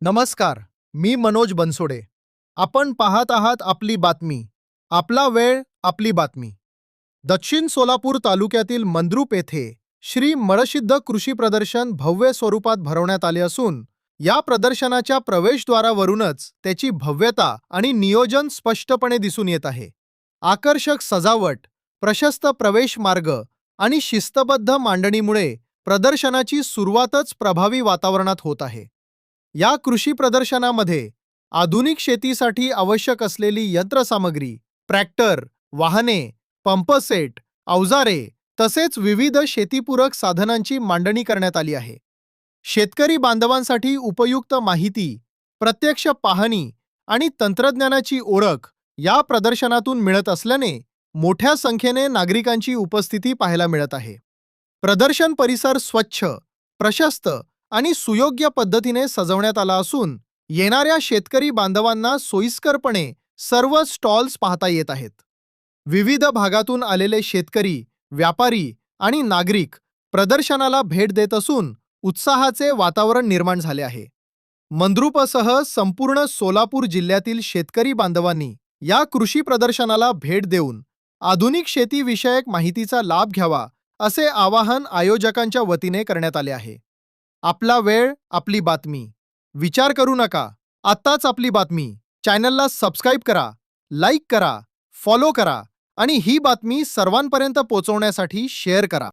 नमस्कार मी मनोज बनसोडे. आपण पाहत आहात आपली बातमी. आपला वेळ आपली बातमी. दक्षिण सोलापूर तालुक्यातील मंद्रूप येथे श्री मळसिद्ध कृषी प्रदर्शन भव्य स्वरूपात भरवण्यात आले असून या प्रदर्शनाच्या प्रवेशद्वारावरूनच त्याची भव्यता आणि नियोजन स्पष्टपणे दिसून येत आहे. आकर्षक सजावट प्रशस्त प्रवेश मार्ग आणि शिस्तबद्ध मांडणीमुळे प्रदर्शनाची सुरुवातच प्रभावी वातावरणात होत आहे. या कृषी प्रदर्शनामध्ये आधुनिक शेतीसाठी आवश्यक असलेली यंत्रसामग्री ट्रॅक्टर वाहने पंपसेट अवजारे तसेच विविध शेतीपूरक साधनांची मांडणी करण्यात आली आहे. शेतकरी बांधवांसाठी उपयुक्त माहिती प्रत्यक्ष पाहणी आणि तंत्रज्ञानाची ओळख या प्रदर्शनातून मिळत असल्याने मोठ्या संख्येने नागरिकांची उपस्थिती पाहायला मिळत आहे. प्रदर्शन परिसर स्वच्छ प्रशस्त आणि सुयोग्य पद्धतीने सजवण्यात आला असून येणाऱ्या शेतकरी बांधवांना सोयीस्करपणे सर्व स्टॉल्स पाहता येत आहेत. विविध भागातून आलेले शेतकरी व्यापारी आणि नागरिक प्रदर्शनाला भेट देत असून उत्साहाचे वातावरण निर्माण झाले आहे. मंद्रुपसह संपूर्ण सोलापूर जिल्ह्यातील शेतकरी बांधवांनी या कृषी प्रदर्शनाला भेट देऊन आधुनिक शेतीविषयक माहितीचा लाभ घ्यावा असे आवाहन आयोजकांच्या वतीने करण्यात आले आहे. आपला वेळ आपली बातमी. विचार करू नका. आत्ताच आपली बातमी. चॅनलला सबस्क्राईब करा लाईक करा फॉलो करा आणि ही बातमी सर्वांपर्यंत पोहोचवण्यासाठी शेअर करा.